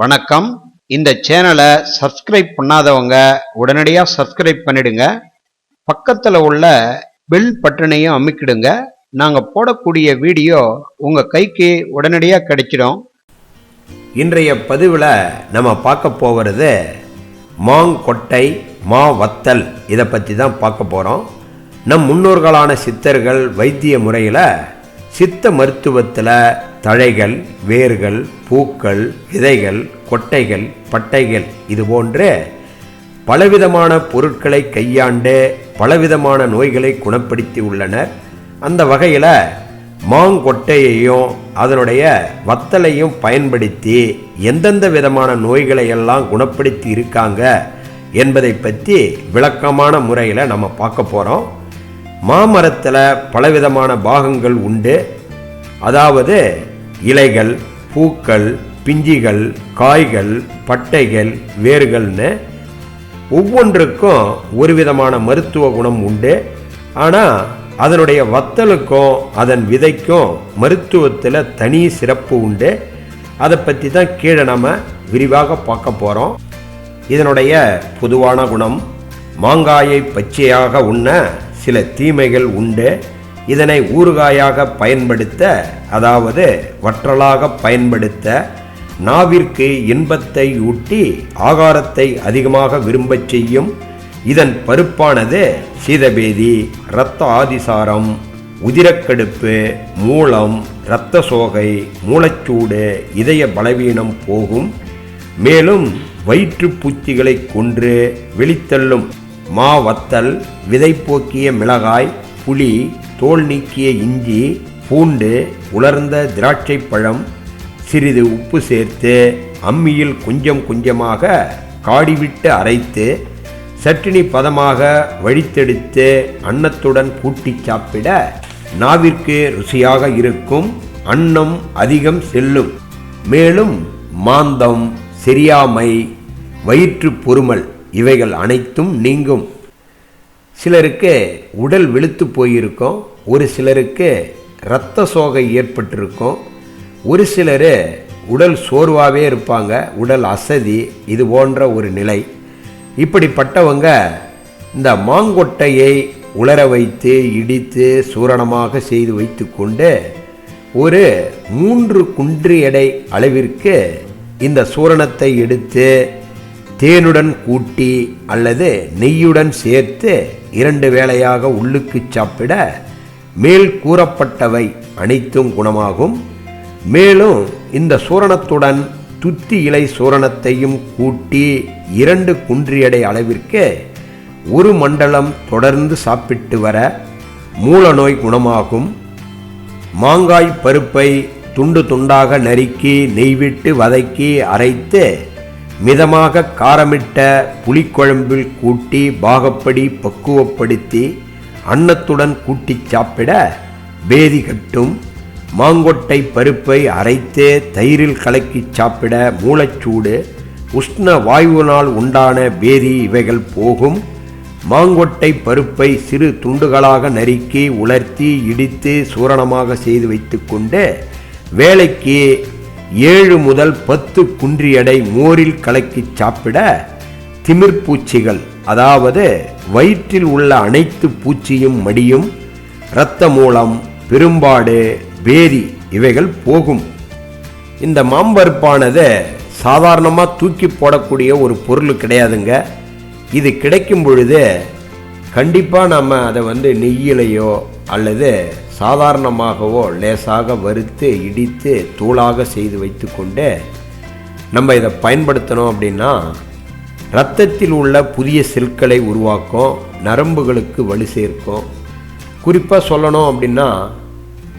வணக்கம். இந்த சேனலை சப்ஸ்கிரைப் பண்ணாதவங்க உடனடியாக சப்ஸ்கிரைப் பண்ணிடுங்க. பக்கத்தில் உள்ள பெல் பட்டனையும் அமைக்கிடுங்க. நாங்கள் போடக்கூடிய வீடியோ உங்கள் கைக்கு உடனடியாக கிடைச்சிடும். இன்றைய பதிவில் நம்ம பார்க்க போகிறது மாங்கொட்டை மா வத்தல் இதை பற்றி தான் பார்க்க போகிறோம் நம் முன்னோர்களான சித்தர்கள் வைத்திய முறையில் சித்த மருத்துவத்தில் தழைகள் வேர்கள் பூக்கள் விதைகள் கொட்டைகள் பட்டைகள் இது போன்ற பலவிதமான பொருட்களை கையாண்டு பலவிதமான நோய்களை குணப்படுத்தி உள்ளனர். அந்த வகையில் மாங்கொட்டையையும் அதனுடைய வத்தலையும் பயன்படுத்தி எந்தெந்த விதமான நோய்களை எல்லாம் குணப்படுத்தி இருக்காங்க என்பதை பற்றி விளக்கமான முறையில் நம்ம பார்க்க போகிறோம் மாமரத்தில் பலவிதமான பாகங்கள் உண்டு. அதாவது இலைகள் பூக்கள் பிஞ்சிகள் காய்கள் பட்டைகள் வேர்கள்னு ஒவ்வொன்றுக்கும் ஒரு விதமான மருத்துவ குணம் உண்டு. ஆனால் அதனுடைய வத்தலுக்கும் அதன் விதைக்கும் மருத்துவத்தில் தனி சிறப்பு உண்டு. அதை பற்றி தான் கீழே நம்ம விரிவாக பார்க்க போகிறோம் இதனுடைய பொதுவான குணம் மாங்காயை பச்சையாக உண்ண சில தீமைகள் உண்டு. இதனை ஊறுகாயாக பயன்படுத்த அதாவது வற்றலாக பயன்படுத்த நாவிற்கு இன்பத்தை ஊட்டி ஆகாரத்தை அதிகமாக விரும்பச் செய்யும். இதன் பருப்பானது சீதபேதி இரத்த ஆதிசாரம் உதிரக்கடுப்பு மூலம் இரத்த சோகை மூளைச்சூடு இதய பலவீனம் போகும். மேலும் வயிற்று வயிற்றுப்பூச்சிகளை கொன்று வெளித்தள்ளும் மா வத்தல் விதை போக்கிய மிளகாய் புளி தோல் நீக்கிய இஞ்சி பூண்டு உலர்ந்த திராட்சை பழம் சிறிது உப்பு சேர்த்து அம்மியில் கொஞ்சம் கொஞ்சமாக காடிவிட்டு அரைத்து சட்டினி பதமாக வழித்தெடுத்து அன்னத்துடன் கூட்டி சாப்பிட நாவிற்கு ருசியாக இருக்கும். அன்னம் அதிகம் செல்லும். மேலும் மாந்தம் செரியாமை வயிற்று பொறுமல் இவைகள் அனைத்தும் நீங்கும். சிலருக்கு உடல் வெளுத்து போயிருக்கும் ஒரு சிலருக்கு இரத்த சோகை ஏற்பட்டிருக்கும் ஒரு சிலர் உடல் சோர்வாகவே இருப்பாங்க உடல் அசதி இது போன்ற ஒரு நிலை. இப்படிப்பட்டவங்க இந்த மாங்கொட்டையை உலர வைத்து இடித்து சூரணமாக செய்து வைத்துக்கொண்டு ஒரு மூன்று குன்று எடை அளவிற்கு இந்த சூரணத்தை எடுத்து தேனுடன் கூட்டி அல்லது நெய்யுடன் சேர்த்து இரண்டு வேளையாக உள்ளுக்கு சாப்பிட மேல் கூறப்பட்டவை அனைத்தும் குணமாகும். மேலும் இந்த சூரணத்துடன் துத்தி இலை சூரணத்தையும் கூட்டி இரண்டு குன்றியடை அளவிற்கு ஒரு மண்டலம் தொடர்ந்து சாப்பிட்டு வர மூல நோய் குணமாகும். மாங்காய் பருப்பை துண்டு துண்டாக நறுக்கி நெய்விட்டு வதக்கி அரைத்து மிதமாக காரமிட்ட புளிக்குழம்பில் கூட்டி பாகப்படி பக்குவப்படுத்தி அன்னத்துடன் கூட்டி சாப்பிட பேதி கட்டும். மாங்கொட்டை பருப்பை அரைத்து தயிரில் கலக்கி சாப்பிட மூளைச்சூடு. உஷ்ண வாயுவினால் உண்டான பேதி இவைகள் போகும். மாங்கொட்டை பருப்பை சிறு துண்டுகளாக நறுக்கி உலர்த்தி இடித்து சூரணமாக செய்து வைத்துக்கொண்டு வேலைக்கு ஏழு முதல் பத்து குன்றி எடை மோரில் கலக்கி சாப்பிட திமிர்பூச்சிகள் அதாவது வயிற்றில் உள்ள அனைத்து பூச்சியும் மடியும் இரத்த மூலம் பெரும்பாடு பேதி இவைகள் போகும். இந்த மாம்பருப்பானது சாதாரணமாக தூக்கி போடக்கூடிய ஒரு பொருள் கிடையாதுங்க. இது கிடைக்கும் பொழுது கண்டிப்பாக நம்ம அதை வந்து நெய்யிலையோ அல்லது சாதாரணமாகவோ லேசாக வறுத்து இடித்து தூளாக செய்து வைத்துக்கொண்டு நம்ம இதை பயன்படுத்தணும் அப்படின்னா இரத்தத்தில் உள்ள புதிய செல்களை உருவாக்கும் நரம்புகளுக்கு வலு சேர்க்கும். குறிப்பாக சொல்லணும் அப்படின்னா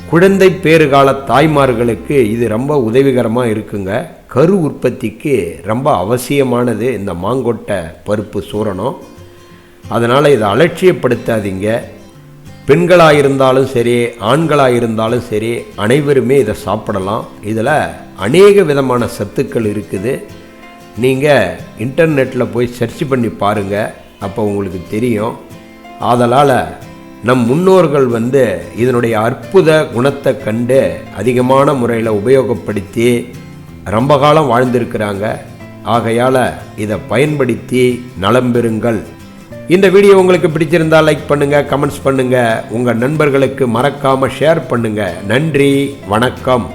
குழந்தை பேறுகால தாய்மார்களுக்கு இது ரொம்ப உதவிகரமாக இருக்குங்க. கரு உற்பத்திக்கு ரொம்ப அவசியமானது இந்த மாங்கொட்டை பருப்பு சூரணம் அதனால் இதை அலட்சியப்படுத்தாதீங்க. பெண்களாக இருந்தாலும் சரி ஆண்களாக இருந்தாலும் சரி அனைவருமே இதை சாப்பிடலாம். இதில் அநேக விதமான சத்துக்கள் இருக்குது. நீங்கள் இன்டர்நெட்டில் போய் சர்ச் பண்ணி பாருங்கள் அப்போ உங்களுக்கு தெரியும். ஆதலால் நம் முன்னோர்கள் வந்து இதனுடைய அற்புத குணத்தை கண்டு அதிகமான முறையில் உபயோகப்படுத்தி ரொம்ப காலம் வாழ்ந்திருக்கிறாங்க. ஆகையால் இதை பயன்படுத்தி நலம் பெறுங்கள். இந்த வீடியோ உங்களுக்கு பிடிச்சிருந்தா லைக் பண்ணுங்கள் கமெண்ட்ஸ் பண்ணுங்கள் உங்கள் நண்பர்களுக்கு மறக்காமல் ஷேர் பண்ணுங்கள் நன்றி வணக்கம்.